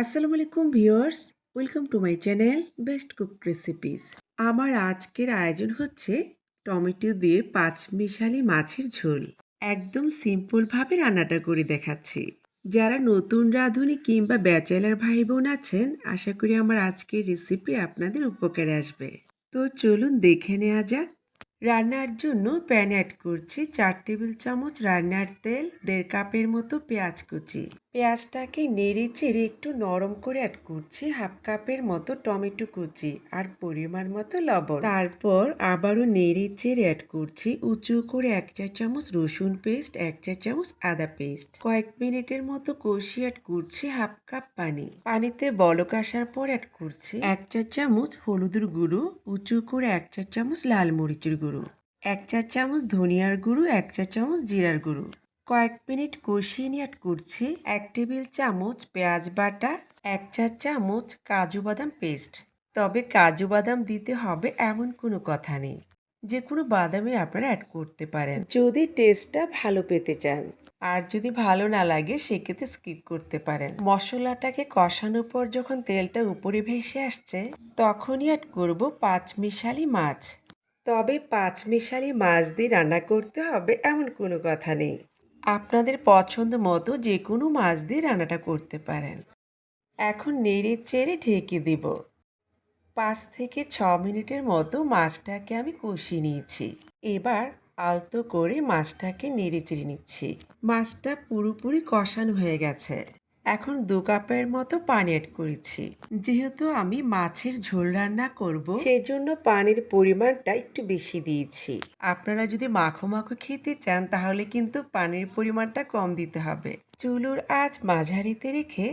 আসসালামু আলাইকুম viewers, welcome to my channel best cook recipes. আমার আজকের আয়োজন হচ্ছে টমেটো দিয়ে পাঁচ মিশালি মাছের ঝোল। একদম সিম্পলভাবে রান্নাটা করে দেখাচ্ছি। যারা নতুন রাঁধুনি কিংবা ব্যাচেলার ভাই বোন আছেন, আশা করি আমার আজকের রেসিপি আপনাদের উপকারে আসবে। তো চলুন দেখে নেওয়া যাক। রান্নার জন্য প্যান অ্যাড করছি চার টেবিল চামচ রান্নার তেল, দেড় কাপের মতো পেঁয়াজ কুচি। পেঁয়াজটাকে নেড়ে চেড়ে একটু নরম করে অ্যাড করছি হাফ কাপের মতো টমেটো কুচি আর পরিমাণ মতো লবণ। তারপর আবারও নেড়ে চেড়ে অ্যাড করছি উঁচু করে এক চা চামচ রসুন পেস্ট এক চা চামচ আদা পেস্ট কয়েক মিনিটের মতো কষি অ্যাড করছি হাফ কাপ পানি। পানিতে বলক আসার পর অ্যাড করছি এক চা চামচ হলুদের গুঁড়ো, উঁচু করে এক চা চামচ লাল মরিচের গুঁড়ো, এক চা চামচ ধনিয়ার গুঁড়ো, এক চা চামচ জিরার গুঁড়ো। কয়েক মিনিট কষিয়ে নিয়ে করছি। এক টেবিল চামচ পেঁয়াজ বাটা, এক চা চামচ কাজু বাদাম পেস্ট। তবে কাজু বাদাম দিতে হবে এমন কোনো কথা নেই। যে কোনো বাদামই আপনারা অ্যাড করতে পারেন। যদি টেস্টটা ভালো পেতে চান, আর যদি ভালো না লাগে, সেক্ষেত্রে স্কিপ করতে পারেন। মশলাটাকে কষানোর পর যখন তেলটা উপরে ভেসে আসছে, তখনই অ্যাড করব পাঁচ মিশালি মাছ। তবে পাঁচ মিশালি মাছ দিয়ে রান্না করতে হবে এমন কোনো কথা নেই। আপনাদের পছন্দ মতো যে কোনো মাছ দিয়ে রান্নাটা করতে পারেন। এখন নেড়ে চেড়ে ঢেকে দিব। পাঁচ থেকে ছ মিনিটের মতো মাছটাকে আমি কষিয়ে নিয়েছি। এবার আলতো করে মাছটাকে নেড়ে চেড়ে নিচ্ছি। মাছটা পুরোপুরি কষানো হয়ে গেছে। এখন দু কাপের মতো পানি অ্যাড করেছি। যেহেতু আমি মাছের ঝোল রান্না করব সেই জন্য পানির পরিমাণটা একটু বেশি দিয়েছি। আপনারা যদি মাখো মাখো খেতে চান, তাহলে কিন্তু পানির পরিমাণটা কম দিতে হবে। চুলোর আজ মাঝারিতে রেখে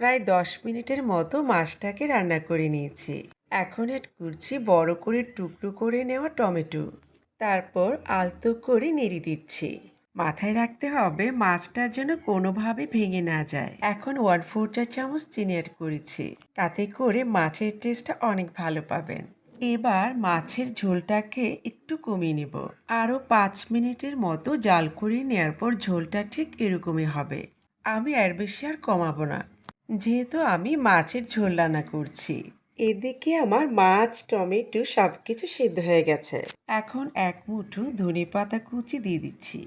প্রায় দশ মিনিটের মতো মাছটাকে রান্না করে নিয়েছি। এখন অ্যাড করছি বড় করে টুকরো করে নেওয়া টমেটো। তারপর আলতো করে নেড়ে দিচ্ছি। মাথায় রাখতে হবে মাছটা যেন কোনোভাবে ভেঙে না যায়। এখন ওয়ান ফোর চা চামচ চিনি অ্যাড করেছি। তাতে করে মাছের টেস্টটা অনেক ভালো পাবেন। এবার মাছের ঝোলটাকে একটু কমিয়ে নেব। আরও পাঁচ মিনিটের মতো জাল করে নেওয়ার পর ঝোলটা ঠিক এরকমই হবে। আমি এর বেশি আর কমাবো না। যেহেতু আমি মাছের ঝোল রান্না করছি। এদিকে আমার মাছ, টমেটো সব কিছু সিদ্ধ হয়ে গেছে। এখন এক মুঠো ধনে পাতা কুচি দিয়ে দিচ্ছি।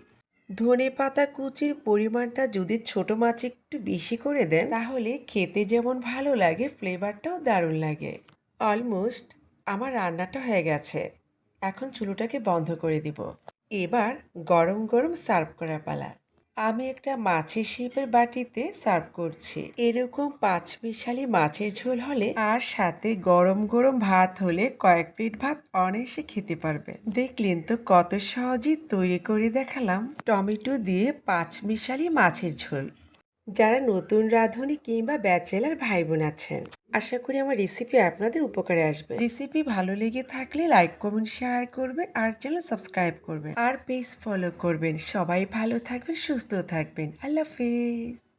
ধনে পাতা কুচির পরিমাণটা যদি ছোট মাছ একটু বেশি করে দেন, তাহলে খেতে যেমন ভালো লাগে, ফ্লেভারটাও দারুণ লাগে। অলমোস্ট আমার রান্নাটা হয়ে গেছে। এখন চুলোটাকে বন্ধ করে দিব। এবার গরম গরম সার্ভ করা পালা। আমি একটা মাছের শেপের বাটিতে সার্ভ করছি। এরকম পাঁচ মিশালি মাছের ঝোল হলে আর সাথে গরম গরম ভাত হলে কয়েক প্লেট ভাত অনায়াসে খেতে পারবে। দেখলেন তো কত সহজেই তৈরি করে দেখালাম। টমেটো দিয়ে পাঁচ মিশালি মাছের ঝোল। যারা নতুন রাঁধুনি কিংবা ব্যাচেলার ভাই বোন আছেন, আশা করি আমার রেসিপি আপনাদের উপকারে আসবে। রেসিপি ভালো লেগে থাকলে লাইক করবেন শেয়ার করবেন আর চ্যানেল সাবস্ক্রাইব করবেন। আর পেজ ফলো করবেন। সবাই ভালো থাকবেন, সুস্থ থাকবেন। আল্লাহ হাফেজ।